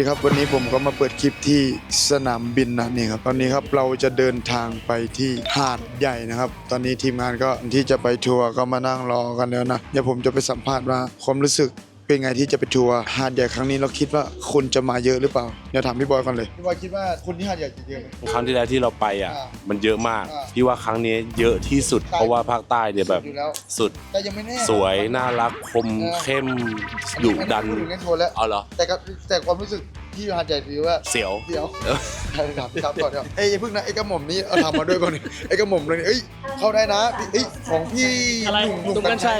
สวัสดีครับวันนี้ผมก็มาเปิดคลิปที่สนามบินนะนี่ครับตอนนี้ครับเราจะเดินทางไปที่หาดใหญ่นะครับ ตอนนี้ทีมงานก็ที่จะไปทัวร์ก็มานั่งรอกันแล้วนะเดี๋ยวผมจะไปสัมภาษณ์ว่าความรู้สึก เป็นไงที่จะไปทัวร์หาดใหญ่ครั้งนี้เราคิดว่าคนจะมาเยอะหรือเปล่าเดี๋ยวถามพี่บอยก่อนเลยพี่บอยคิดว่าคนที่หาดใหญ่จะเยอะไหม ครั้งที่แล้วที่เราไปอะ อ่ามันเยอะมากอ่าพี่ว่าครั้งนี้เยอะที่สุดใช่เพราะว่าภาคใต้เนี่ยแบบอยู่แล้ว สุดแต่ยังไม่แน่สวยน่ารักคมเออเข้มดุดันไม่ไพูถึงเล่นโทนแล้ว เอาเหรอ แต่ก็แต่ความรู้สึก ที่หาดใหญ่ถือว่าเสียว เดี๋ยวเออถามครับก่อนครับเอ้ยอย่าเพิ่งนะไอ้กระหม่อมนี่เอาทำมาด้วยก่อนนี่ไอ้กระหม่อมเลยนี่เอ้ยเข้าได้นะเอ้ยของพี่อะไรหนุ่มหนุ่มหนุ่มกัญชัย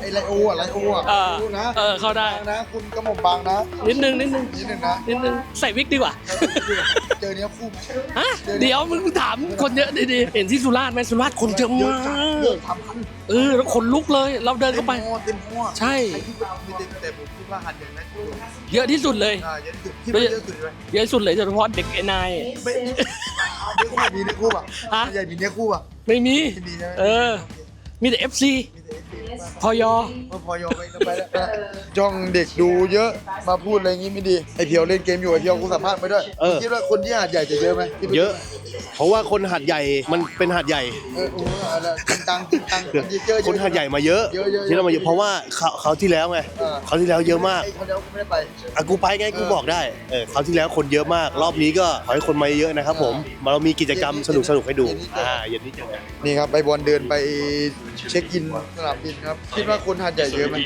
ไอ้ไลโออะไลโออะเออรู้นะเออเข้าได้บางนะ คุณกระหม่อมบางนะนิดนึงนิดนึงนิดนึงนะนิดนึงใส่วิกดีกว่าเจอเนี้ยคู่ไหมฮะเดี๋ยวมึงถามคนเยอะดีๆเห็นที่สุราษฎร์ไหมสุราษฎร์คนเยอะเยอะมาจังกเยอะทำพันเออแล้วคนลุกเลย เราเดินเต็มเข้าไป หัวเต็มหัวใช่ ไอ้ที่ว่ามีเต็มแต่ผมคิ ดว่าหันใหญ่ไหมเยอะที่สุดเลย อ่าเยอะที่สุดที่ไม่เยอะสุดเลยเยอะที่สุดเลยโดยเฉพาะเด็กไอ้นายไม่เนื้อคู่มีเนื้อคู่ป่ะฮะหัดใหญ่มีเนื้อคู่ป่ะไม่มี ไม่มีใช่ไหมเออ มีแต่ FC มีแต่ FC ป่ะ พอยอก็พอยอมไปก็ไปแล้วนะจ้องเด็กดูเยอะมาพูดอะไรงี้ไม่ดี ไอเพียวเล่นเกมอยู่ไอเพียวกูสัมภาษณ์ไปด้วยเออ คิดว่าคนที่หาดใหญ่จะเยอะไหมที่ไปเยอะ เพราะว่าคนหัดใหญ่มันเป็นหัดใหญ่ เออโอ้โหอะไรจริงตังจริงตังมันเยอะๆคนหัดใหญ่มาเยอะเยอะๆเยอะๆที่เรามาเยอะเพราะว่าเขาเขาที่แล้วไงเออ เขาที่แล้วเยอะมากไอ้คนเดียวกูไม่ได้ไป อะกูไปไงกูบอกได้เออเขาที่แล้วคนเยอะมาก รอบนี้ก็ขอให้คนมาเยอะนะครับผมมาเรามีกิจกรรมสนุกสนุกๆให้ดูอ่าเย็นนี้เจอกัน นี่ครับไปบอลเดินไปเช็คอินสนามบินครับ คิดว่าคนหาดใหญ่เยอะไหม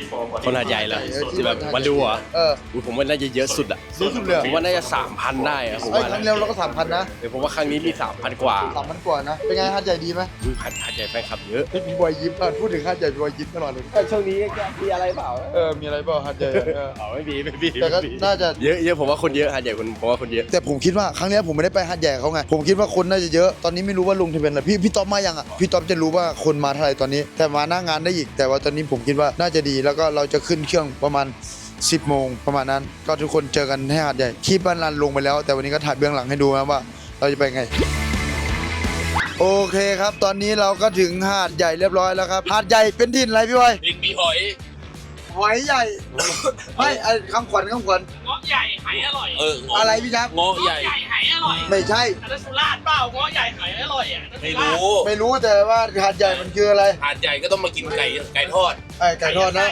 คนหาดใหญ่เหรอเออที่แบบวันดูเหรอเอออุ๊ยผมว่าน่าจะเยอะสุดอะเยอะสุดเลยเหรอผมว่าน่าจะสามพันได้อะผมไอ้ยว่าครั้งนะเร็วเราก็สามพันนะเดี๋ยวผมว่าครั้งนี้มีสามพันกว่าสามพันกว่านะ เป็นไงหาดใหญ่ดีไหมอุ๊ยหาดหาดใหญ่แฟนคลับเยอะเฮ้ยพี่บอยยิ้มอะพูดถึงหาดใหญ่พี่บอยยิ้มตลอดเลยช่วงนี้มีอะไรเปล่าเออมีอะไรเปล่าหาดใหญ่เอออ๋อไม่มีไม่มีแต่ก็ไม่มีน่าจะ เยอะเยอะผมว่าคนเยอะหาดใหญ่คนผมว่าคนเยอะ แต่ผมคิดว่าครั้งเนี้ยผมไม่ได้ไปหาดใหญ่กับเขาไง ผมคิดว่าคนน่าจะเยอะ ตอนนี้ไม่รู้ว่าลงทะเบียนอะไรพี่พี่ต๊อบมายังอะ พี่ต๊อบจะรู้ว่าคนมาเท่าไหร่ตอนนี้ แต่มาหน้างานได้อีก แต่ว่าตอนนี้ผมคิดว่าน่าจะดี แล้วก็เราจะขึ้นเครื่องประมาณ 10 โมงประมาณนั้น ก็ทุกคนเจอกันที่หาดใหญ่คลิปบ้านรันลงไปแล้ว แต่วันนี้ก็ถ่ายเบื้องหลังให้ดูนะว่าเราจะไปไง โอเคครับ ตอนนี้เราก็ถึงหาดใหญ่เรียบร้อยแล้วครับ หาดใหญ่เป็นถิ่นอะไรพี่บอยบิ๊กมีหอย หอยใหญ่ไม่ไอ้คำขวัญคำขวัญเงาะใหญ่หายอร่อยเอออะไรพี่ชักเงาะใหญ่ใหญ่หายอร่อยไม่ใช่อันนั้นสุราษฎร์เปล่าเงาะใหญ่หายอร่อยอะไม่รู้ไม่รู้แต่ว่าหาดใหญ่มันคืออะไรหาดใหญ่ก็ต้องมากินไก่ไก่ทอดไอ้ไก่ทอดนะ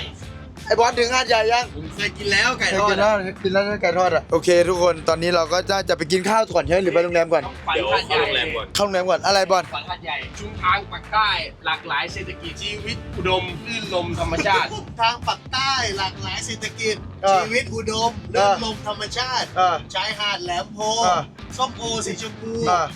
ไอ้บอสถึงหาดใหญ่ยังผมเคยกินแล้วไก่เคยทอกิดนแล้วกินแล้วไก่ทอดอะโอเค ทุกคนตอนนี้เราก็จะจะไปกินข้าวก่อนใช่ไหมหรือไปโรงแรมก่อนเดี๋ยวเข้าโรงแรมก่อนเข้าโรงแรมก่อนอะไรบอลฝันหาดใหญ่ ชุมทางปากใต้ หลากหลายเศรษฐกิจชีวิตอุดมลื่นลมธรรมชาติทางปักใต้หลากหลายเศรษฐกิจเออชีวิตอุดมเอเรื่อองลมธรรมชาติเออชายหาดแหลมโพเออส้มโอสีชมพูเออ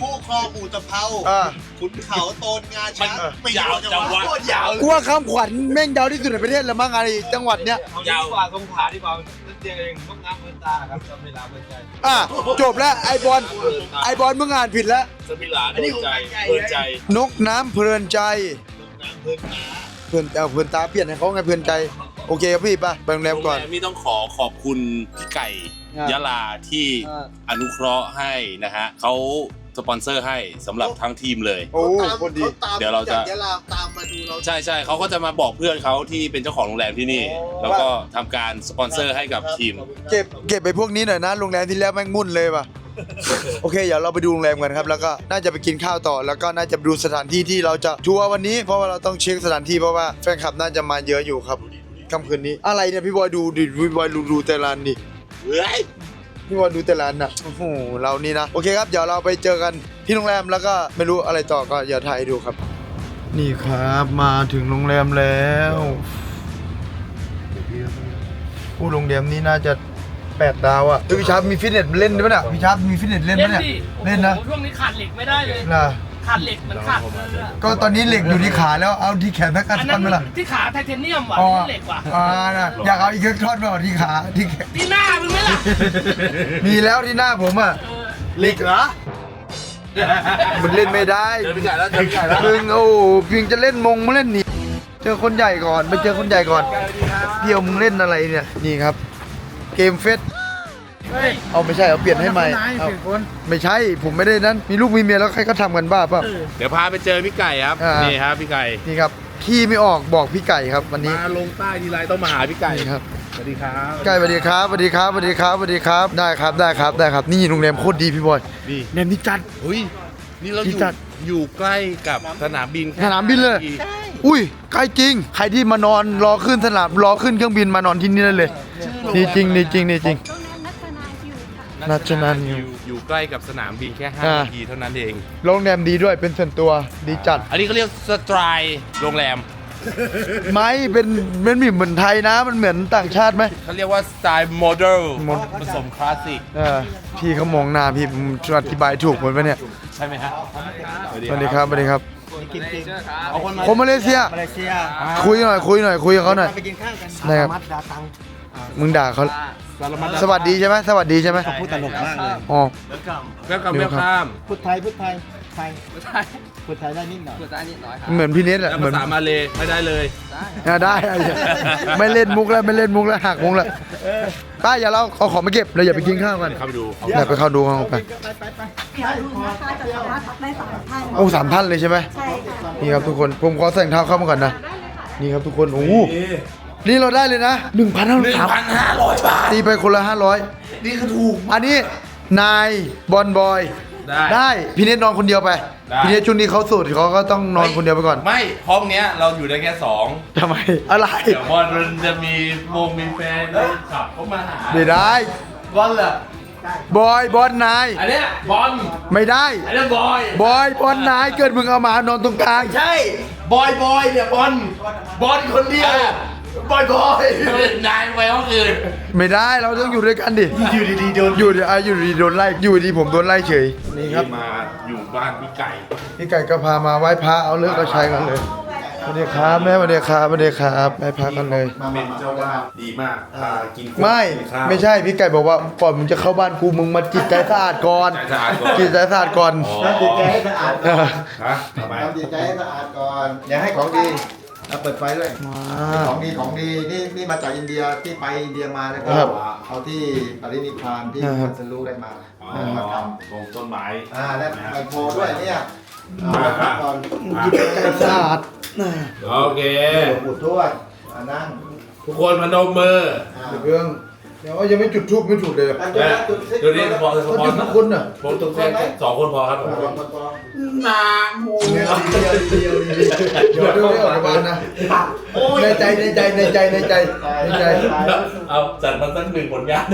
คู่คลองอู่ตะเภาเออขุนเขาโตนงาช้างมันไม่ยาวจังวะ โคตรยาวกูว่าคำขวัญแม่งยาวที่สุดในประเทศแล้วมั้งไอ้จังหวัดเนี้ยยาวกว่าสงขลาดีกว่าเตียงเองต้องน้ำเมือตาครับจำเวลาเมือใจอะจบแล้วไอ้บอลไอ้บอลมึงอ่านผิดแล้ว สมิลาเปิดใจเปิดใจนกน้ำเพลินใจเพลินเอาเพลินตาเปลี่ยนให้เขาไงเพลินใจ โอเคครับพี่ไปไปโรงแรมโรงก่อนแรมนี่ต้องขอขอบคุณพี่ไก่อะยะลาที่อะ อนุเคราะห์ให้นะฮะเขา สปอนเซอร์ให้สำหรับทั้งทีมเลย โอ้ตามคนดีตามเดี๋ยวเราจะกยะลาตามมาดูเรา ใช่ใช่เขาก็จะมาบอกเพื่อนเขาที่เป็นเจ้าของโรงแรมที่นี่ โอ้ แล้วก็ทำการสปอนเซอร์ให้กับทีม เก็บเก็บไปพวกนี้หน่อยนะโรงแรมที่แล้วแม่งมุ่นเลยว่ะ โอเคเดี๋ยวเราไปดูโรงแรมกันครับ แล้วก็น่าจะไปกินข้าวต่อ แล้วก็น่าจะไปดูสถานที่ที่เราจะทัวร์วันนี้ เพราะว่าเราต้องเช็คสถานที่เพราะว่าแฟนคลับน่าจะมาเยอะอยู่ครับค่ำคืนนี้ อะไรเนี่ยพี่บอยดูดิพี่บอยดูดูแต่ละอันดิ พี่บอยดูแต่ละอันอะโอ้โหเรานี่นะ โอเคครับ เดี๋ยวเราไปเจอกันที่โรงแรมแล้วก็ไม่รู้อะไรต่อก็อย่าถ่ายให้ดูครับ นี่ครับมาถึงโรงแรมแล้วผู้โรงแรมนี้น่าจะแปดดาวอะเฮ้ยพี่ชาร์ปมีฟิตเนสเล่นด้วยน่ะพี่ชาร์ปมีฟิตเนสเล่นไหมเล่นเนี่ยดิเล่นนะโอ้โหช่วงนี้ขาดเหล็กไม่ได้เลย นะ ขาดเหล็กเหมือนขาดเกลือก็ตอนนี้เหล็กอยู่ที่ขาแล้วเอาที่แขนสักอันอันทันั้นนไหมล่ะที่ขาไทเทเนียมว่ะอ๋อนี่เหล็กว่ะอ่านะอยากเอาอีกเครื่องทอดมาเอาที่ขาที่แขนที่หน้ามึงไหมล่ะมีแล้วที่หน้าผมอะ เออเหล็กเหรอมันเล่นไม่ได้เจอพี่ไก่แล้วเจอพี่ไก่แล้วมึงโอ้เพียงจะเล่นมงมาเล่นหนี่เจอคนใหญ่ก่อนไปเจอคนใหญ่ก่อนเที่ยวมึงเล่นอะไรเนี่ย นี่ครับ เกมเฟส เอาไม่ใช่เอาเปลี่ยนให้ใหม่เอาไม่ใช่ผมไม่ได้นั้นมีลูกมีเมียแล้วใครก็ทำกันบ้าเปล่ะ เดี๋ยวพาไปเจอพี่ไก่ครับอ่านี่ นี่ครับพี่ไก่นี่ครับขี้ไม่ออกบอกพี่ไก่ครับวันนี้มาลงใต้ทีไรต้องมาหาพี่ไก่นี่ครับสวัสดีครับใกล้สวัสดีครับสวัสดีครับสวัสดีครับสวัสดีครับได้ครับได้ครับได้ครับนี่โรงแรมโคตรดีพี่บอยดีโรงแรมนี้จัด เฮ้ยนี่เราอที่ยู่จัดอยู่ใกล้กับสนามบินแค่สนามบินเลยอุ้ยใกล้จริง ใครที่มานอนรอขึ้นสนามรอขึ้นเครื่องบินมานอนที่นี่ได้เลยดีจริงดีจริงดีจริงโรงแรม นัชนาฮิวค่ะนัชนาฮิวอยู่ใกล้กับสนามบินแค่อ่า5นาทีเท่านั้นเอง โรงแรมดีด้วยเป็นส่วนตัวดีจัด อันนี้เขาเรียกสไตล์โรงแรมไม่เป็นเป็นเหมือนไทยนะ มันเหมือนต่างชาติไหม เขาเรียกว่าสไตล์โมเดลโมผสมคลาสสิก เออพี่เขามองหน้าพี่ผมจะอธิบายถูกหมดปะเนี่ยใช่ไหมฮะสวัสดีครับสวัสดีครับเอาคนมาคนมาเลเซีย มาเลเซียคุยหน่อยคุยหน่อยคุยกับเขาหน่อย ไปกินข้าวกันได้ครับ มัดดาตัง มึงด่าเขา สารมัดสวัสดีใช่ไหมสวัสดีใช่ไหมพูดตลกมากเลยอ๋อเวลคัมเวลคัมพูดไทยพูดไทยไทยพูดไทยพูดไทยได้นิดหน่อยเหมือนพี่เนสอะแล้วเหมืภาอนษามาเลยไม่ได้เลยอะได้ได้ไม่เล่นมุกแล้วไม่เล่นมุกแล้วหักมุกแล้วป้าอย่าเราเอาของมาเก็บเราอย่าไปกินข้าวกันเข้าไปดูอย่าไปเข้าดูห้องไปเดี๋ยวดูนะคะจะสามารถพักได้สามท่านโอ้สามท่านเลยใช่ไหมใช่ค่ะนี่ครับทุกคนผมขอใส่รองเท้าเข้ามาก่อนนะนี่ครับทุกคนโอ้โห นี่เราได้เลยนะหนึ่งพันห้าร้อยบาท ตีไปคนละห้าร้อยนี่ก็ถูกอันนี้นายบอลบอยได้ได้พี่เนทนอนคนเดียวไป ได้ พี่เนทช่วงนี้เขาโสูตรเขาก็ต้องนอนคนเดียวไปก่อนไม่ห้องเนี้ยเราอยู่ได้แค่สองทำไมอะไรเดี๋ยวบอลมันจะมีวงมีแฟนได้ขับเข้ามาหาไม่ได้บอลเหรอบอยบอลนายอันเนี้ยบอลไม่ได้ อันเนี้ยบอยบอยบอลนายเกิดมึงเอามานอนตรงกลางใช่บอยบอยเนี่ยบอลบอลคนเดียว บอยบอยนายไปห้องอื่นไม่ได้เราต้องอยู่ด้วยกันดิอยู่ดีๆโดนอยู่ดีอะอยู่ดีๆโดนไล่ อยู่ดีผมโดนไล่เฉย นี่ครับ มาอยู่บ้านพี่ไก่พี่ไก่ก็พามาไหว้พระเอาเลิกเอาชัยกันเลยสวัสดีครับแม่สวัสดีครับสวัสดีครับไหว้พระกันเลยเป็นเจ้าว่าดีมากพากินไม่กินข้าว ไม่ใช่พี่ไก่บอกว่าก่อนมึงจะเข้าบ้านกูมึงมาจิตใจสะอาดก่อนใจสะอาดก่อน จิตใจสะอาดก่อน อ๋อทำจิตใจให้สะอาดเออฮะทำไม ทำจิตใจให้สะอาดก่อน อย่าให้ของดี เอาเปิดไฟด้วยมา ของดีของดีนี่นี่มาจากอินเดียที่ไปอินเดียมาแล้วก็ครับเอาที่ปรินิพพานที่ครับ พัสรู้ได้มาอ๋อมาทตรงต้นไม้ำอ่าและไอโฟด้วยเนี่ยเอาไปพักก่อนจิตใจสะอาดน่ะโอเคหลวงปู่ทวดอ่านั่งทุกคนพนมมืออ่าเดี๋ยวเรื่อง เดี๋ยวยังไม่จุดทูบไม่ถูกเลยอันเดียวนะจุดสิเดี๋ยวนี้พอเขาจุดทุกคนน่ะผมต้องแค่สองคนพอครับอ่าลองก่อนเดี๋ยวเดี๋ยวเดี๋ยวเดี๋ยวเดี๋ยวเดี๋ยวไม่ออกจากบ้านนะในใจในใจในใจในใจในใจเอาจัดมาสักหนึ่งผลงาน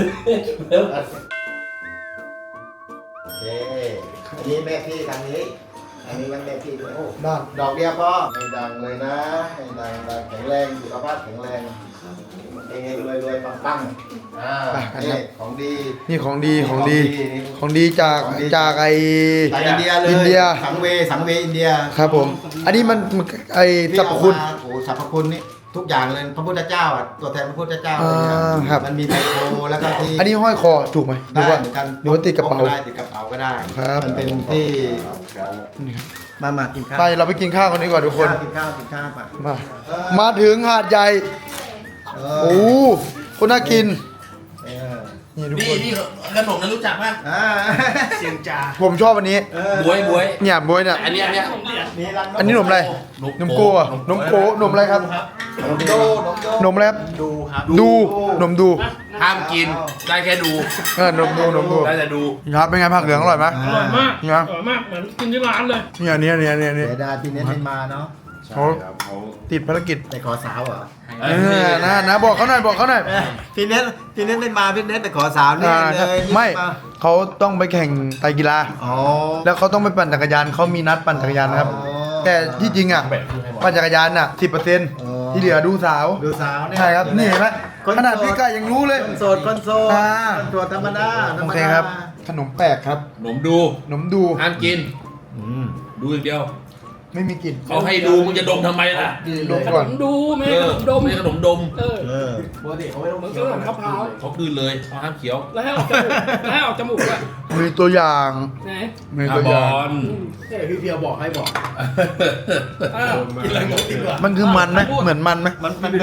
โอเคอันนี้แม่พี่ทางนี้อันนี้มันแม่พี่ด้วยโอ้ด้านดอกเดียวก็ไม่ดังเลยนะไม่ดังดังแข็งแรงสุขภาพแข็งแรง เองรวยรวยปังปังอ่านี่ของดี นี่ของดีของดี ของดีจากของดี จากไอจากอินเดียเลยอินเดียสังเวสังเวอินเดียครับผม อันนี้มันมันไอสรรพคุณ เอามาโอ้สรรพคุณนี่ทุกอย่างเลยพระพุทธเจ้าอะตัวแทนพระพุทธเจ้าเลยนะอ่าครับ มันมีไมโครแล้วก็ที่ อันนี้ห้อยคอถูกไหมหรืได้อว่าเหมือนกันหรือว่าติดกระเป๋า พได้ติดกระเป๋าก็ได้ ครับ มันเป็นที่นี่ครับมามากินข้าวไปเราไปกินข้าวกันดีกว่าทุกคน กินข้าวกินข้าวไปมา มาถึงหาดใหญ่ เอโอ้คนน่ากิน เออนี่ทุกนี่คนนี่ขนมนั้นรู้จักป่ะอ่าเสียงจ่าผมชอบอันนี้ เออบวยบวยเนี่ยบวยเนี่ย อันนี้อันเนี้ยนี่ร้านอันนี้หนมอะไรหนมโก้อะนมโก้หนมอะไรครับ นมโดนมโดนมอะไรครับ ดูครับดูหนมดูห้ามกินได้แค่ดูเออหนมดูหนมดูได้แต่ดูครับเป็นไงผักเหลืองอร่อยไหมอร่อยมาก นี่ครับอร่อยมาก เหมือนกินที่ร้านเลยเนี่ยเนี่ยเนี่ยเนี่ยเนี่ยเสียดายพี่เน็ตไม่มาเนาะ เขา ติดภารกิจไปขอสาวเหรอเออนะนะบอกเขาหน่อยบอกเขาหน่อยพี่เน็ตพี่เน็ตไม่มาพี่เน็ตไปขอสาวนี่อ่าเลยนี่ไม่เขาต้องไปแข่งไตรกีฬา อ๋อ แล้วเขาต้องไปปั่นจักรยานเขามีนัดปั่นจักรยานนะครับ อ๋อแต่ที่จริงอะปั่นจักรยานอะสิบเปอร์เซ็นต์อ๋อ ที่เหลือดูสาว ดูสาวเนี่ยใช่ครับนี่เห็นไหมคนขนาดพี่ไก่ยังรู้เลย คนโสดคนโสดอ่า คนโสดธรรมดาธรโอรมเคดาครับ ขนมแปลกครับขนมดู ขนมดูห้ามกินอืมดูอย่างเดียว ไม่มีกลิ่นเขาให้ดูมึงจะดมทำไมล่ะดมก่อน ดูไม่เอให้ขอนมดมไม่ใช่ขนมดมเออเออเหมือนขนมมะพร้าวเขาคืนเลยเขาห้ามเขียวแล้วให้ออกจมูกแล้วให้ออกจมูกอะมีตัวอย่างไหนมีอะตัวบอย่าองลพี่เพียวบอกให้บอกอ้าว กินอะไรก็กินมันคือมันไหมเหมือนมันไหมมันมันเป็น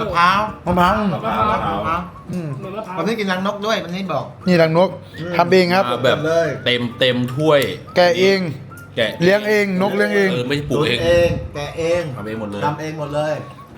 มะพร้าวมะพร้าวมะพร้าว มะพร้าวอืมเหมือนมะพร้าวมันไม่กินรังนกด้วยมันนี่บอก นี่รังนกทำเองครับ อะแบบเลยเต็มเต็มถ้วย แกะเอง แกะเลี้ยงเองนกเลี้ยงเองเออไม่ใช่ปลูกเอง เองแกะเองทำเองหมดเลย ทำเองหมดเลย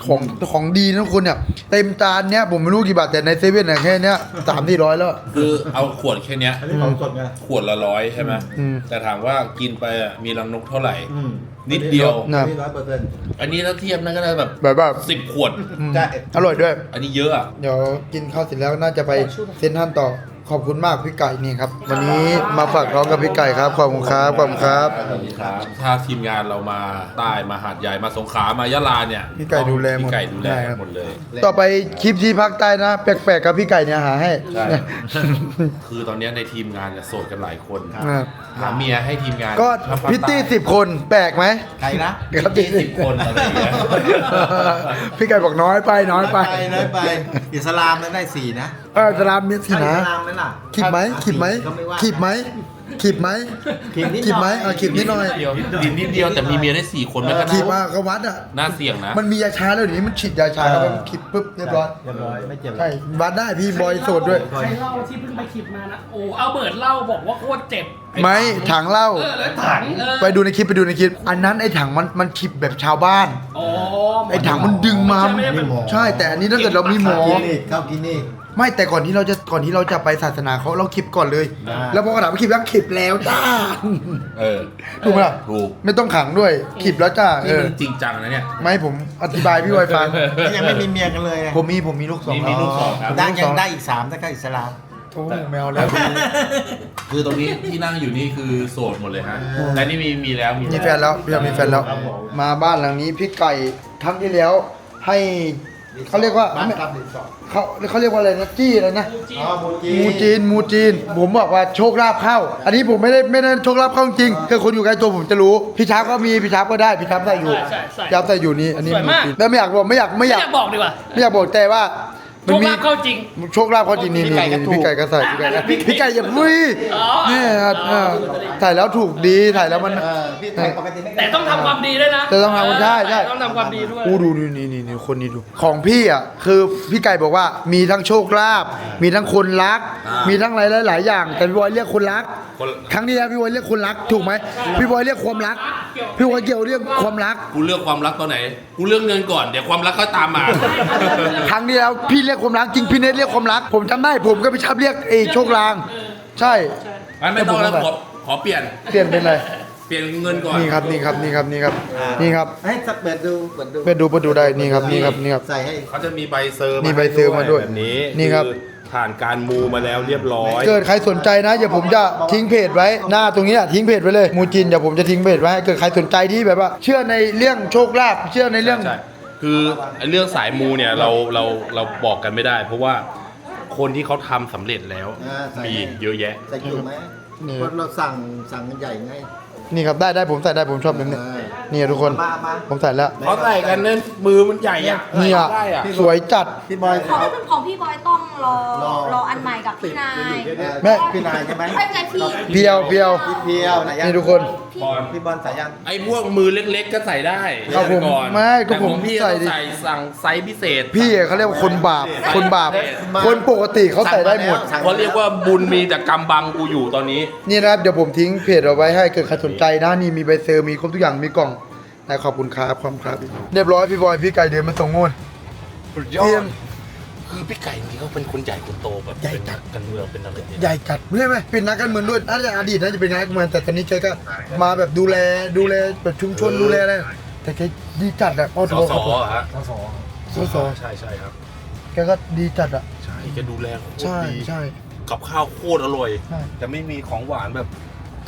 ของของดีนะทุกคนเนี่ยเต็มจานเนี้ยผมไม่รู้กี่บาทแต่ในเซเว่นเนี่ยแค่เนี้ยสามสี่ร้อยแล้ว คือเอาขวดแค่เนี้ย อันนี้ของสดไง ขวดละร้อยใช่ไหมอืม แต่ถามว่ากินไปอะมีรังนกเท่าไหร่ อืมนิดเดียวนะนี่ร้อยเปอร์เซ็นต์อันนี้ถ้าเทียบนั่นก็ได้แบบแบบแบบสิบขวด อืมใช่อร่อยด้วย อันนี้เยอะอะ เดี๋ยวกินข้าวเสร็จแล้วน่าจะไปเซ็นทรันต่อ ขอบคุณมากพี่ไก่นี่ครับ วันนี้มาฝากท้องกับพี่ไก่ครับขอบคุณครับขอบคุณครับ สวัสดีครับถ้าทีมงานเรามาใต้มาหาดใหญ่มาสงขลามายะลาเนี่ยพี่ไก่ดูแลหมดพี่ไก่ดูแลได้ครับ หมดเลย ต่อไปคลิปที่ภาคใต้นะ แปลกๆกับพี่ไก่เนี่ยหาให้ ใช่ คือตอนเนี้ยในทีมงานเนี่ยโสดกันหลายคนครับ หาเมียให้ทีมงานก็ทางภาคพิตตี้ใต้สิบคนแปลกไหม ใครนะครับพิตตี้สิบคนอะไรอย่างเงี้ยพี่ไก่บอกน้อยไปน้อยไปน้อยไป อิสลามนั้นได้สี่นะเออสลามมีสินะอิสลามนั้นล่ะขีบไหมขีบไหมก็ไม่ว่าขีบไหมขีบไหมขีบนิดขีบไหมหน่อยเออขีบนิดหน่อยเดียวดินนิดเดียวแต่มีเมียได้สี่คนไม่ก็ขีบมาก็วัดอะ น่าเสี่ยงนะ มันมียาชาแล้วเดี๋ยวนี้มันฉีดยาชาเข้าไปมันขีดปุ๊บเรียบร้อยเรียบร้อยไม่เจ็บ ใช่วัดได้พี่บอยโสดด้วย ใครเล่าที่เพิ่งไปขีดมานะ โอ้เอาเบิร์ดเล่าบอกว่าโคตรเจ็บไม่ถังเหล้าเออแล้วถังเออไปดูในคลิปไปดูในคลิป อันนั้นไอ้ถังมันมันขีบแบบชาวบ้าน อ๋อไอ้ถังมันดึงมา ใช่ไหแบบใช่แต่อันนี้ถ้าเกิดเรามีหมอกินอีกเข้ากินอีก ไม่แต่ก่อนที่เราจะก่อนที่เราจะไปศาสนาเขาเราคลิปก่อนเลยอ่าแล้วพอกระดาษมาคลิปแล้วคลิปแล้วจ้าเออถูกไหมล่ะถูกไม่ต้องขังด้วยคลิปแล้วจ้าเอนี่อมันจริงจังนะเนี่ย ไม่ผมอธิบายพี่บอยฟัง ยังไม่มีเมียกันเลยไงผมมีผมมีลูกสองมีมีลูกสองครับ ได้ลูกยัสองงได้อีกสามถ้าเข้าอิสลาม โอ้แมวแล้ว คือตรงนี้ที่นั่งอยู่นี่คือโสดหมดเลยฮะแต่นี่มีมีแล้วมีแฟนแล้วพี่มีแฟนแล้ว มาบ้านหลังนี้พี่ไก่ครั้งที่แล้วให้ เขาเรียกว่าบ้านครับรีสอร์ทเขาเขาเรียกว่าอะไรนะจี้อะไรนะอ๋อมูจีมูจีนมูจีน ผมบอกว่าโชคลาภเข้า อันนี้ผมไม่ได้ไม่ได้โชคลาภเข้าจริงคือคนอยู่ใกล้ตัวผมจะรู้พี่ช้าก็มีพี่ช้าก็ได้พี่ช้าใส่อยู่ใช่ใช่ย้ำใส่อยู่นี่อันนี้สวยมากมูจีนแต่ไม่อยากบอกไม่อยากไม่ไม่อายอยากกบอกดีกว่า ไม่อยากบอกแต่ว่า โชคลาภเข้าจริง โชคลาภเข้าจริงนี่นี่นี่พี่ไก่ก็ใส่พี่ไก่ก็พี่ไก่อย่าพุ้ยอ๋อ เนี่ยเออใส่แล้วถูกดีใส่แล้วมัน เออพี่แต่งปกติไม่แต่ต้องทำความดีด้วยนะแต่ต้องทำได้ได้ต้องทำความดีด้วย อู้ดูนี่นี่นี่นี่คนนี้ดู ของพี่อะคือพี่ไก่บอกว่ามีทั้งโชคลาภมีทั้งคนรักมีทั้งหลายหลาย ๆ อย่าง แต่พี่บอยเรียกคนรัก คน ครั้งที่แล้วพี่บอยเรียกคนรักถูกไหมพี่บอยเรียกความรัก พี่บอยเกี่ยวเรื่องความรัก กูเลือกความรักตอนไหน กูเลือกเงินก่อน เดี๋ยวความรักก็ตามมา ครั้งที่แล้วพี่เรียกความรักจริงพี่เนทเรียกความรัก ผมจำได้ผมก็ไปชอบเรียกเอโชคลาง ใช่ไม่ไม่ต้องแล้วขอขอเปลี่ยน เปลี่ยนเป็นอะไรเปลี่ยนเงินก่อน นี่ครับนี่ครับนี่ครับนี่ครับนี่ครับให้สักเปิดดูเปิดดูเปิดดูเปิดดูได้นี่ครับนี่ครับนี่ครับ ใส่ให้ เขาจะมีใบเซอร์มีใบเซอร์มาด้วยแบบนี้นี่ครับ อผ่านการมูมาแล้วเรียบร้อย เกิดใครสนใจนะเดี๋ยวผมจะทิ้งเพจไว้หน้าตรงนี้อะทิ้งเพจไว้เลยมูจินเดี๋ยวผมจะทิ้งเพจไว้ให้เกิดใครสนใจที่แบบว่า เชื่อในเรื่องโชคลาภเชื่อในเรื่อง ใช่ คือไอ้เรื่องสายมูเนี่ยเราเราเราบอกกันไม่ได้ เพราะว่าคนที่เขาทำสำเร็จแล้ว อ่าใส่มีเยอะแยะ ใส่จุ่มไหมนี่ เพราะเราสั่งสั่งกันใหญ่ไง นี่ครับได้ได้ผมใส่ได้ผมชอบแบบนี้เออนี่ทุกคนมามา ผมใส่แล้วเขาใส่กันเนี่ยมือมันใหญ่อะนี่อะได้อะสวยจัด พี่บอยของของพี่บอยต้องรอรอรออันใหม่กับพี่นายแม่ พี่นายใช่ไหมไม่ใช่พี่ เพียวเพียว พี่เพียวไหนยังนี่ทุกคน บอลพี่บอลสายยังไอ้พวกมือเล็กๆก็ใส่ได้ครับผมก่อนไม่ก็แต่ผมของพี่ใส่ต้องดิใส่สั่งไซส์พิเศษพี่อะเขาเรียกว่าคนบาป คนบาป คนปกติเขาใส่ได้หมด สั่ง เขาเรียกว่าบุญมีแต่กำบังกูอยู่ตอนนี้ นี่นะครับ เดี๋ยวผมทิ้งเพจเอาไว้ให้เกิดใครสนใจนะนี่มีใบเซอร์มีครบทุกอย่างมีกล่องนะขอบคุณครับขอบคุณครับ เรียบร้อยพี่บอยพี่ไก่เดินมาส่งงูนเตรียม คือพี่ไก่จริงๆเขาเป็นคนใหญ่คนโตแบบใหญ่จัดกันเมืองเป็นอะไรเนี่ยใหญ่จัดใช่ไหมเป็นนักการเมืองด้วยน่าจะอดีตน่าจะเป็นนักการเมืองแต่ตอนนี้แกก็มาแบบดูแลดูแลแบบชุมชนดูแลอะไรแต่แกดีจัดอะพ่อสโทอรสครับผมอฮะสอสอใช่ใช่ครับ แกก็ดีจัดอะใช่แกดูแลโคตรใช่ดีใช่กับข้าวโคตรอร่อย ใช่แต่ไม่มีของหวานแบบ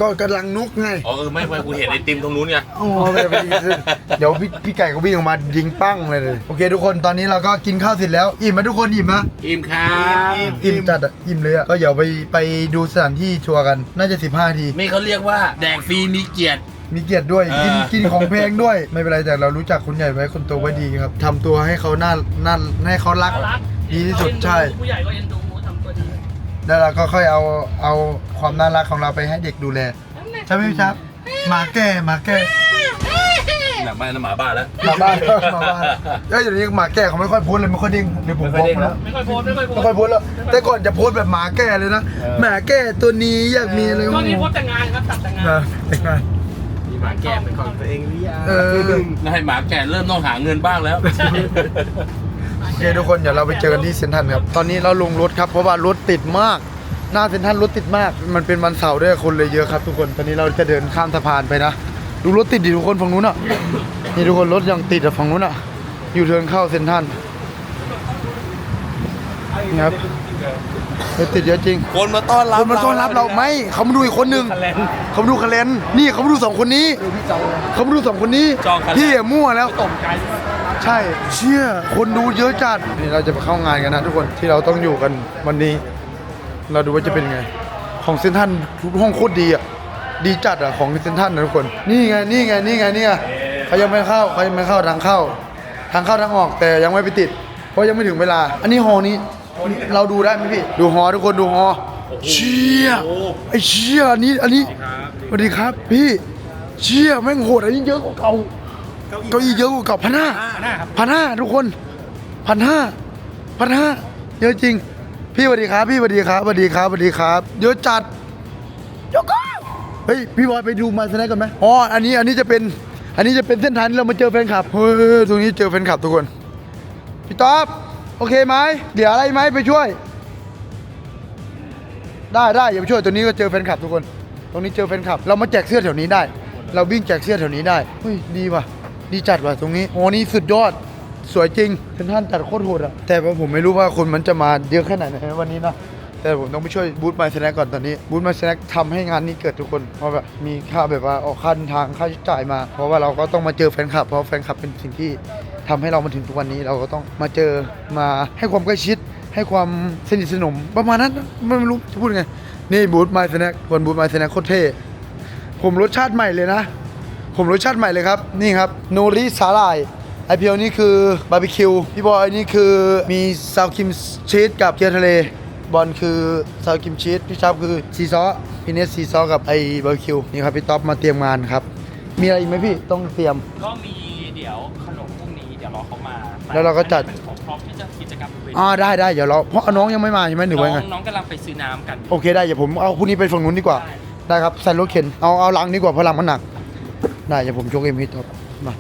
ก็กำลังนุกไงอ๋อเออไม่ไม่กูเห็นไอติมตรงนู้นไงอ๋อไม่ได้ไปยิงขึ้นเดี๋ยวพี่พี่ไก่ก็วิ่งออกมายิงปั้งเลยเลยโอเค ทุกคนตอนนี้เราก็กินข้าวเสร็จแล้วอิ่มไหมทุกคนอิ่มไหมอิ่มครับอิ่มจัดอะอิ่มเลยอะก็เดี๋ยวไปไปดูสถานที่ทัวร์กันน่าจะ 15นาทีนี่เขาเรียกว่าแดกฟรีมีเกียรติ มีเกียรติด้วยเออ กินกินของแพงด้วย ไม่เป็นไรแต่เรารู้จักคนใหญ่ไว้คนโตไว้ดีครับทำตัวให้เขาน่าน่าให้เขารักน่ารักดีที่สุดใช่ ผู้ใหญ่ก็เอ็นดูทำตัวดี แล้วเราก็ค่อยเอาเอาความน่ารักของเราไปให้เด็กดูแลใช่ไหมพี่ครับหมาแก่หมาแก่หนักมากนะหมาบ้าแล้วหมาบ้านหมาบ้านก็อย่างนี้หมาแก่เขาไม่ค่อยโพสต์เลยไม่ค่อยเด้งเดี๋ยวผมไม่บค่ออยกเด้งแล้วไม่ค่อยโพสต์ไม่ค่อยโพสไม่ต์ค่อยโพสต์แล้วแต่ก่อนจะโพสต์แบบหมาแก่เลยนะหมาแก่ตัวนี้อยากมีอะไรตอนนี้โพสต์แต่งงานครับตัดแต่งงานนะแต่งงานหมาแก่เป็นของตัวเองหรือยังเออนายหมาแก่เริ่มต้องหาเงินบ้างแล้วโอ เคทุกคนเดี๋ยวเราไปเจอกันที่เซ็นทรัลครับ ตอนนี้เราลงรถครับเพราะว่ารถติดมาก หน้าเซ็นทรัลรถติดมาก มันเป็นวันเสาร์ด้วยคนเลยเยอะครับ ทุกคน ตอนนี้เราจะเดินข้ามสะพานไปนะ ดูรถติดดิทุกคนฝั่งนู้นอะ นี่ทุกคนรถยังติดอะฝั่งนู้นอะ อยู่เทิร์นเข้าเซ็นทรัลนี่ครับรถติดเยอะจริง คนมาต้อนรับคนมาต้อนรับเราไม่เขามาดูอีกคนหนึ่งเขามาดูคะแนนนี่เขามาดูสองคนนี้ เขามาดูสองคนนี้พี่อะมั่วแล้ว ใช่เชี่ยคนดูเยอะจัดนี่เราจะไปเข้างานกันนะทุกคนที่เราต้องอยู่กันวันนี้ เราดูว่าจะเป็นไง ของเซนทรันทุกห้องโคตรดีอะดีจัดอะของเซนทรันนะทุกคน นี่ไงนี่ไงนี่ไงนี่ไงเขายังไม่เข้าเขายังไม่เข้าทางเข้า ทางเข้าทางออกแต่ยังไม่ไปติด เพราะยังไม่ถึงเวลา อันนี้หอนี้ เราดูได้ไหมพี่ ดูหอทุกคนดูหอเชี่ยไอเชี่ยอันนี้อันนี้สวัสดีครับพี่เชี่ยแม่งโหดอันนี้เยอะกว่าเก่า เก้าอี้เยอะกว่าเก่าพันห้าพันห้าทุกคนพันห้าพันห้าเยอะจริง พี่สวัสดีครับ พี่สวัสดีครับสวัสดีครับสวัสดีครับ เยอะจัดยกก้เฮ้ยพี่บอยไปดูมาสแน็คก่อนไหมอ๋ออันนี้อันนี้จะเป็นอันนี้จะเป็นเส้นทางที่เรามาเจอแฟนคลับเฮ้ยตรงนี้เจอแฟนคลับทุกคนพี่ต๊อบโอเคไหมเดี๋ยวอะไรไหมไปช่วย ได้ได้อย่าไปช่วยตัวนี้ก็เจอแฟนคลับทุกคน ตรงนี้เจอแฟนคลับ เรามาแจกเสื้อแถวนี้ได้ เราวิ่งแจกเสื้อแถวนี้ได้เฮ้ยดีว่ะ ดีจัดว่ะตรงนี้โอ้นี่สุดยอดสวยจริงเป็นท่านจัดโคตรโหดอะแต่ว่าผมไม่รู้ว่าคนมันจะมาเยอะแค่ไหนในวันนี้นะแต่ผมต้องไปช่วยบูธมซ์แน็กก่อนตอนนี้บูธมซ์แน็กทำให้งานนี้เกิดทุกคนเพราะแบบมีค่าแบบว่าออกค่านทางค่าใช้จ่ายมา เพราะว่าเราก็ต้องมาเจอแฟนคลับ เพราะแฟนคลับเป็นสิ่งที่ทำให้เรามาถึงทุกวันนี้ เราก็ต้องมาเจอมาให้ความใกล้ชิด ให้ความสนิทสนมประมาณนั้นไม่รู้จะพูดยังไงนี่บูธมซ์แน็กคนบูธมซ์แน็กโคตรเท่ผมรสชาติใหม่เลยนะ ผมรสชาติใหม่เลยครับ นี่ครับโนริสาหร่ายไอพีโอนี่คือบาร์บีคิวพี่บอยนี่คือมีซาวคิมชีสกับเกี๊ยวทะเลบอลคือซาวคิมชีสพี่ชับคือซีซอสพี่เนสซีซอสกับไอบาร์บีคิวนี่ครับพี่ท็อปมาเตรียมงานครับ มีอะไรอีกไหมพี่ต้องเตรียม ก็มีเดี๋ยวขนมพรุ่งนี้เดี๋ยวรอเขามาแล้วเราก็จัดเป็นของพร้อมที่จะกิจกรรมบนเวทีอ่าได้ได้เดี๋ยวเราเพราะน้องยังไม่มาใช่ไหมหรือว่าน้ไงองน้องกำลังไปซื้อน้ำกัน โอเคได้เดี๋ยวผมเอาพวกนี้ไปฝั่งนู้นดีกว่าได้ครับใส่รถเข็นเอาเอาลังดีกว่าเพราะลังมันหนัก ได้เดี๋ยวผมชกเอ็มพี่ท็อปมา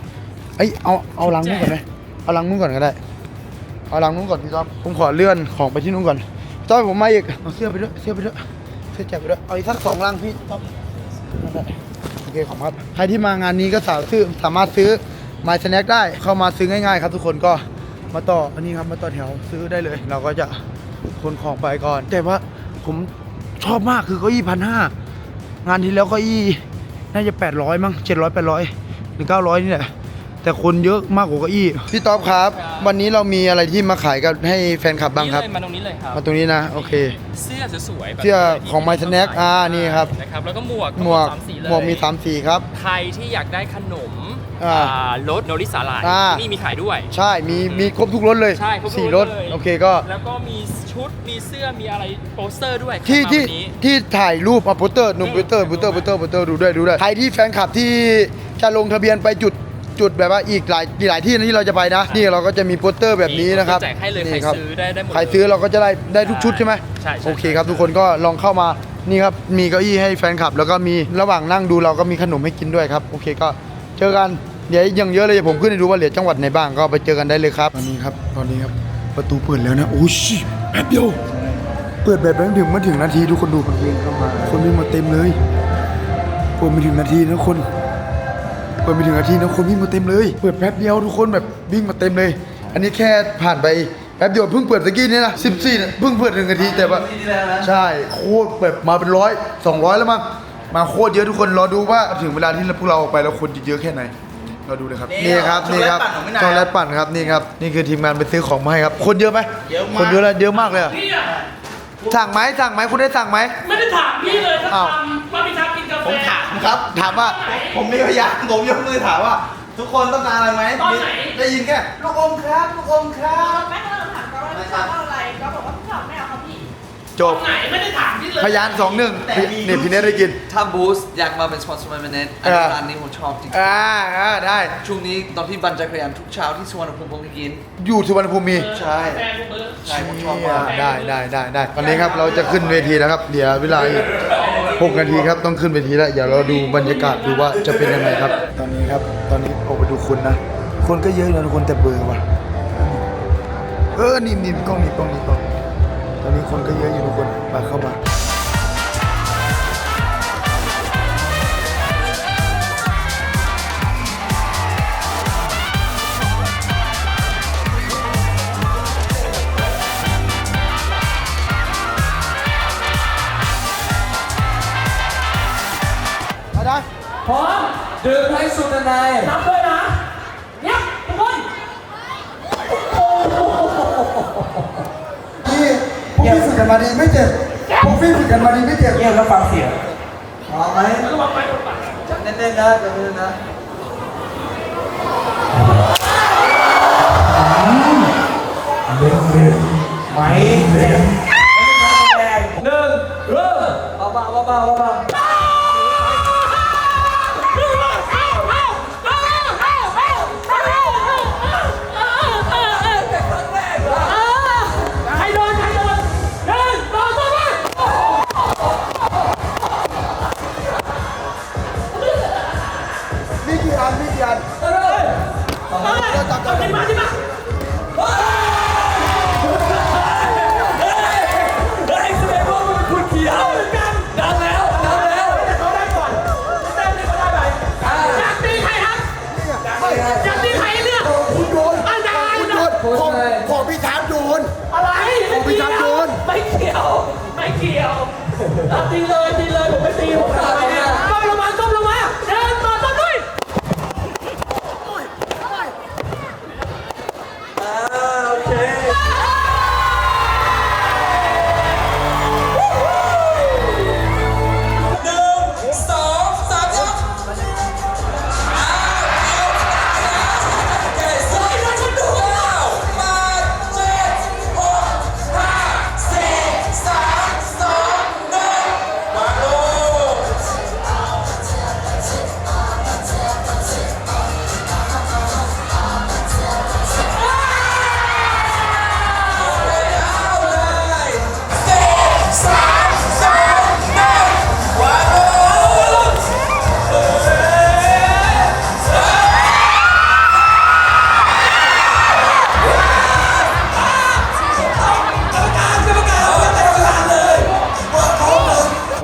เอ้ยเอาเอาลังนู้นก่อนไหมเอาลังนู้นก่อนก็ได้ เอาลังนู้นก่อนพี่ท็อปผมขอเลื่อนของไปที่นู้นก่อนพี่ท็อปผมมาอีกเอาเสื้อไปด้วยเสื้อไปด้วยเสื้อแจ็คไปด้วยเอาอีกสักสองลังพี่ท็อปโอเคขอบคุณครับใครที่มางานนี้ก็สามารถซื้อสามารถซื้อมาสแน็คได้เข้ามาซื้อง่ายๆ ครับทุกคนก็มาต่ออันนี้ครับมาต่อแถวซื้อได้เลย เราก็จะขนของไปก่อน แต่ว่าผมชอบมากคือเก้าอี้พันห้างานที่แล้วเก้าอี้ น่าจะ 800 มั้ง700 800 หรือ 900 นี่แหละ แต่คนเยอะมากกว่าเก้าอี้ พี่ต๊อบครับ วันนี้เรามีอะไรที่มาขายกับให้แฟนคลับบ้างครับ นี่เลยมาตรงนี้เลยครับ มาตรงนี้นะ โอเค เสื้อสวยๆแบบเสื้อนี้ลยของ My Snack อ่านี่ครับ นะครับ แล้วก็หมวกหมวกสามสีเลยหมวกมีสามสีครับ ใครที่อยากได้ขนมอ่าอ่ารสโนริสาหร่ายอ่านี่มีขายด้วย ใช่ มีมีครบทุกรถเลยใช่ครบทุกสี่รรถถเลย โอเคก็ แล้วก็มี ชุดมีเสื้อมีอะไรโปสเตอร์ด้วยที่ใครมาที่วันนี้ ที่ถ่ายรูปอะโปสเตอร์หนุ่มโปสเตอร์โปสเตอร์โปสเตอร์โปสเตอร์ดูด้วยดูด้วยใครที่แฟนคลับที่จะลงทะเบียนไปจุดจุดแบบว่าอีกหลายอีกหลายที่นะที่เราจะไปนะนี่เราก็จะมีโปสเตอร์แบบนี้นะครับแจกให้เลยใครนี่ครับซื้อได้ได้หมดใครซื้อเราก็จะได้ได้ทุกชุดใช่ไหมใช่ใช่ โอเคครับทุกคนก็ลองเข้ามานี่ครับมีเก้าอี้ให้แฟนคลับ แล้วก็มีระหว่างนั่งดูเราก็มีขนมให้กินด้วยครับโอเคก็เจอกันเดี๋ยวยังเยอะเลยเดี๋ยวผมขึ้นให้ดูว่าเหลือจังหวัดไหนบ้างก็ไปเจอกันได้เลยครับตอนนี้ครับตอนนี้ครับประตูเปิดแล้วนะโอ้ยชิ แป๊บเดียว เปิดแบบไม่ถึงไม่ถึงนาทีทุกคนดูคนวิ่งเข้ามา คนวิ่งมาเต็มเลยเปิดไม่ถึงนาทีนะคน เปิดไม่ถึงนาทีนะคนวิ่งมาเต็มเลย เปิดแป๊บเดียวทุกคนแบบวิ่งมาเต็มเลย อันนี้แค่ผ่านไปแป๊บเดียวเพิ่งเปิดตะกี้เนี่ยนะสิบสี่เพิ่งเปิดหนึ่งนาทีแต่ว่าใช่โคตรแบบมาเป็นร้อยสองร้อยแล้วมั้งมาโคตรเยอะทุกคนรอดูว่าถึงเวลาที่พวกเราออกไปแล้วคนจะเยอะแค่ไหน รอดูเลยครับ นี่ครับนี่ครับช่องแรดปั่นครับนี่ครับนี่คือทีมงานไปซื้อของมาให้ครับ คนเยอะไหมคนเยอะแล้วเยอะมากเลยอะพี่อะสั่งไหมสั่งไหมคุณได้สั่งไหม ไม่ได้ถามพี่เลยถ้าอ้าว ทำว่าพี่ทักกินกาแฟผมถามครับ ถามว่า ผมมีพยานผมยกมือถามว่า ทุกคนต้องการอะไรไหมตอนไหนได้ยินแค่ลูกอมครับ ลูกอมครับ แม่ก็เลยถามเขาว่าพี่ชอบเอาอะไรก็บอกว่า จบ ไหนไม่ได้ถามพี่เลยพยานสองหนึ่งนี่พี่เนทได้กิน ถ้าบูสต์อยากมาเป็นสปอนเซอร์มาเน็ตเออร้านนี้ผมชอบจริงอ่าอ่าได้ ๆช่วงนี้ตอนที่บันจักรยานทุกเช้าที่สวนภูมิผมไปกิน อยู่สุวรรณภูมิมีใช่ แฟนกูเบอร์ใช่ผมชอบมากได้ได้ได้ได้ตอนนี้ครับเราจะขึ้นเวทีแล้วครับ เดี๋ยวเวลาอีก6นาทีครับต้องขึ้นเวทีแล้วเดี๋ยวเราดูบรรยากาศดูว่าจะเป็นยังไงครับ ตอนนี้ครับ ตอนนี้ออกไปดูคนนะ คนก็เยอะนะทุกคนแต่เบอร์ว่ะ เออนี่นี่กล้องนี่กล้องนี่กล้องต อนนี้คนก็เยอะอยู่ทุกคนมาเข้ามาพร้อมดื่มให้สุดนายนับด้วยนะเนี่ยทุกคน พี่พว กพี่ฝึกกันมาดีไม่เจ็บพวกพี่ฝึกกันมาดีไม่เจ็บเงียบแล้วฟังเสียงพร้อมไหมจับแน่นๆนะจับแน่นๆนะเล่นเล่นไหมเล่นหนึ่งเริ่มเบาๆเบาๆเบาๆ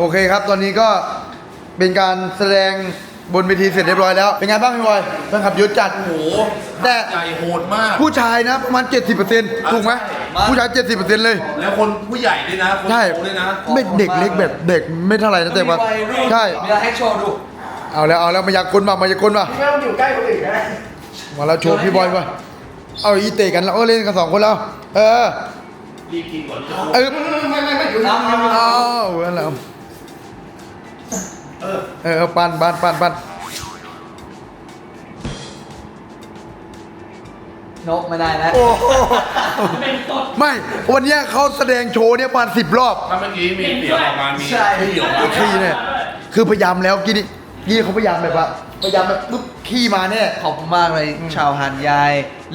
อเคครับ ตอนนี้ก็เป็นการแสดงบนเวทีเสร็จเรียบร้อยแล้ว เป็นไงบ้างพี่บอยแฟนขับยุทธจัด โอ้โหแต่ใจโหดมาก ผู้ชายนะประมาณ 70%ถูกไหมผู้ชาย 70%เลย แล้วคนผู้ใหญ่ด้วยนะ คนใช่ โตด้วยนะ ไม่เด็กเล็กแบบเด็กไม่เท่าไหร่นะแต่ว่ามีวัยรุ่นใช่มีอะไรให้โชว์ดูเอาแล้วเอาแล้วมายากลมามายากลมาไม่ต้องอยู่ใกล้คนอื่นก็ได้มาแล้วโชว์พี่บอยมาเอาอีเตะกันแล้วเออเล่นกันสองคนแล้ว เออรีบกินก่อนเออไม่ไม่ไม่อยู่เอาเอาแล้ว เออเออปันปันปันปันนกไม่ได้แล้วโอ้โหไม่ วันเนี้ยเขาแสดงโชว์เนี่ยประมาณสิบรอบถ้าเมื่อกี้มีเสียงออกมามีใช่ที่ออกมา ขี้เนี่ย คือพยายามแล้วกี่นี่กี่เขาพยายามแบบว่า พยายามแบบปุ๊บขี้มาแน่ขอบคุณมากเลยชาวหาดใหญ่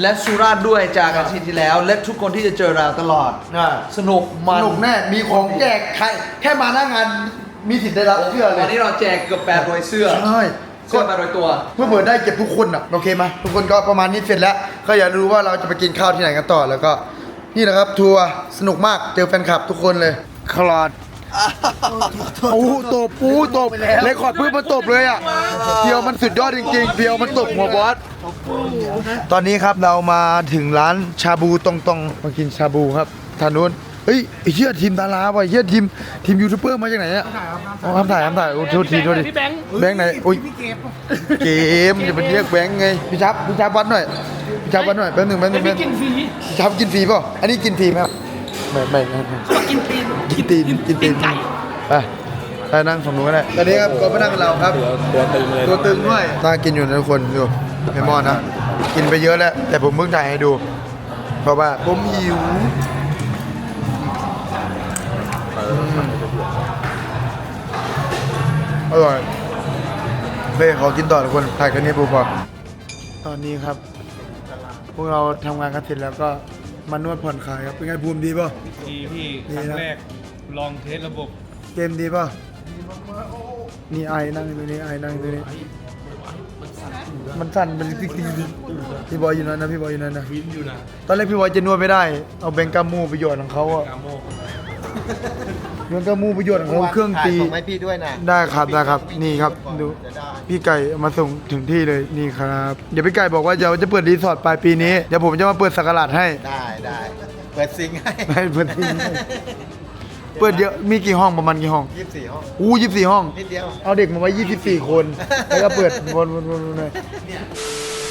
และสุราษฎร์ด้วยจากอาทิตย์ที่แล้ว และทุกคนที่จะเจอเราตลอดอ่าสนุกสมันนุกแน่ มีของแจกใครแค่มาหน้างาน มีสิทธิ์ได้รับเสื้อเลวันย นี้เราแจกเกือบ800เสื้อใช่ เสื้อมาโดยตัว เพื่อเปิดได้เก็บทุกคนอะโอเคไหมทุกคนก็ประมาณนี้เสร็จแล้ว ก็อยากรู้ว่าเราจะไปกินข้าวที่ไหนกันต่อแล้วก็ นี่นะครับทัวร์สนุกมากเจอแฟนคลับทุกคนเลยคลอดโอ้โหตบปูตบเลยขอดพื้นมาตบเลยอะเพียวมันสุดยอดจริงๆเพียวมันตบหัวบอสตอนนี้ครับเรามาถึงร้านชาบูตรงตรงๆมากินชาบูครับทางนู้น เฮ้ยไอ้เหี้ยทีมดาราว่ะไอ้เหี้ยทีมทีมยูทูบเบอร์มาจากไหนอะอ๋อครับถ่ายครับถ่ายโอ้โทษทีโทษทีพี่แบงค์ แบงค์ไหนโอ้ยเกมอย่าไปเรียกแบงค์ไงพี่ชับพี่ชับวัดหน่อยพี่ชับวัดหน่อยแป๊บหนึงแป๊บหนึงแป๊บหนึกิงนฟรีพี่ชับกินฟรีเปล่ะอันนี้กินฟรีไหมครับไม่ไม่ไม่ไม่กินฟรีกินตีนกินตีนไก่ไปไปนั่งฝั่งนู้นก็ได้ตอนนี้ครับก็มานั่งกับเราครับ ตัวตึงเลยตัวตึงด้วยน่ากินอยู่นะทุกคนดูไอมอนนะ กินไปเยอะแล้ว แต่ผมเพิ่งถ่ายให้ดู เพราะว่าผมหิว อร่อยเบ้ขอกินต่อทุกคนถ่ายแค่นี้ปูพอตอนนี้ครับ พวกเราทำงานกันเสร็จแล้วก็มานวดผ่อนคลายครับเป็นไงภูมิดีป่ะ ดีพี่ดีครั้งนะแรก ลองเทสระบบเกมดีป่ะนี่ไอนั่งอยู่ตรงนี้ไอนั่งอยู่ตรงนี้ มันสั่นมันติ๊กติ๊กติ๊กพี่บอยอยู่นั่นนะพี่บอยอยู่นั่นนะ วินอยู่นะตอนแรกพี่บอยจะนวดไม่ได้ เอาแบงกามูประโยชน์ของเขาอะ กาโม แบงกามูประโยชน์ของเขาเครื่องตีส่งให้พี่ด้วยนะได้ครับได้ครับนี่ครับดูพี่ไก่เอามาส่งถึงที่เลยนี่ครับ เดี๋ยวพี่ไก่บอกว่าเดี๋ยวจะเปิดรีสอร์ทปลายปีนี้เดี๋ยวผมจะมาเปิดสักราชให้ได้ได้เปิดซิงให้ให้เปิดที่เปิดเยอะมีกี่ห้องประมาณกี่ห้องยี่สิบสี่ห้องอู้ยี่สี่ห้อง นิดเดียวเอาเด็กมาไว้24คน แล้วก็เปิดวนวนวนวนเลย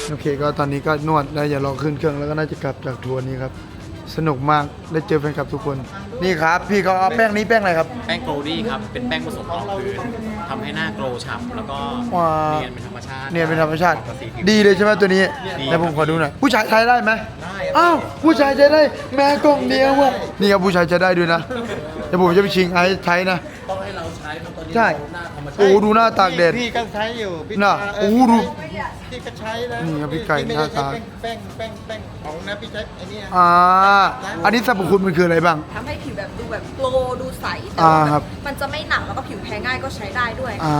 โอเคก็ตอนนี้ก็นวดแล้วอย่ารอขึ้นเครื่องแล้วก็น่าจะกลับจากทัวร์นี้ครับ สนุกมากได้เจอแฟนคลับทุกคน นี่ครับ พี่เขาเอาแป้งนี้แป้งอะไรครับ แป้งโกลดี้ครับเป็นแป้งผสมรองพื้นทำให้หน้าโกลว์ฉ่ำแล้วก็ว้า เนียนเป็นธรรมชาติเนี่ยเป็นธรรมชาติ ปกติผิวดีเลยใช่ไหมตัวนี้แล้วผมขอดูหน่อยผู้ชายใช้ได้ไหมอ้าวผู้ชายใช้ได้แม่กล่องเดียวอะนี่ครับผู้ชายใช้ได้ด้วยนะเดี๋ยวผมจะไปชิงไอ้ใช้นะ ต้องให้เราใช้เพราะตอนนี้ ใช่เราหน้าธรรมชาติโอ้ดูหน้าตากแดด พี่ก็ใช้อยู่พี่น่ะเโอ้ดู พี่ก็ใช้นะนี่ครับพี่ไก่ไม่หน้าได้ใช้ตาแป้งแป้งแป้งของนะพี่ใช้ไอ้เนี่ยอ่า อันนี้สรรพคุณมันคืออะไรบ้าง ทำให้ผิวแบบดูแบบโกลดูใสแต่อ่าว่าครับมันจะไม่หนักแล้วก็ผิวแพ้ง่ายก็ใช้ได้ด้วยอ่า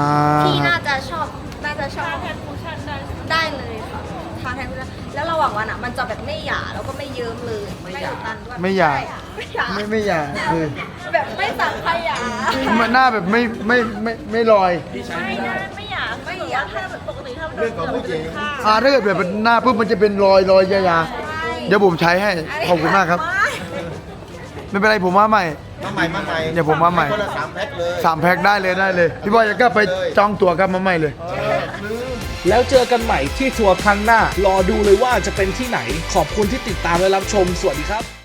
พี่น่าจะชอบน่าจะชอบแทนคูชั่นได้ได้เลยค่ะทาแทนคูชั่น แล้วระหว่างวันอะมันจะแบบไม่หยาแล้วก็ไม่เยิ้มเลย ไม่อุดตันด้วยไม่หยาไม่หยาไม่ไม่อยากคือแบบไม่สั่งใครหยามันหน้าแบบไม่ไม่ไม่ไม่ลอยไม่นะไม่หยาไม่หยาถ้าแบบปกติถ้ามันโดนเกลือมันจะเป็นข้าวอ่าถ้าเกิดแบบเป็นหน้าปุ๊บมันจะเป็นรอยรอยยาวๆเดี๋ยวผมใช้ให้ขอบคุณมากครับ ไม่เป็นไรผมมาใหม่ มาใหม่มาใหม่เดี๋ยวผมมาใหม่คนละสามแพ็คเลยสามแพ็คได้เลยได้เลย พี่บอยจะกลับไปจองตั๋วกลับมาใหม่เลย แล้วเจอกันใหม่ที่ทัวร์ครั้งหน้ารอดูเลยว่าจะเป็นที่ไหน ขอบคุณที่ติดตามและรับชม สวัสดีครับ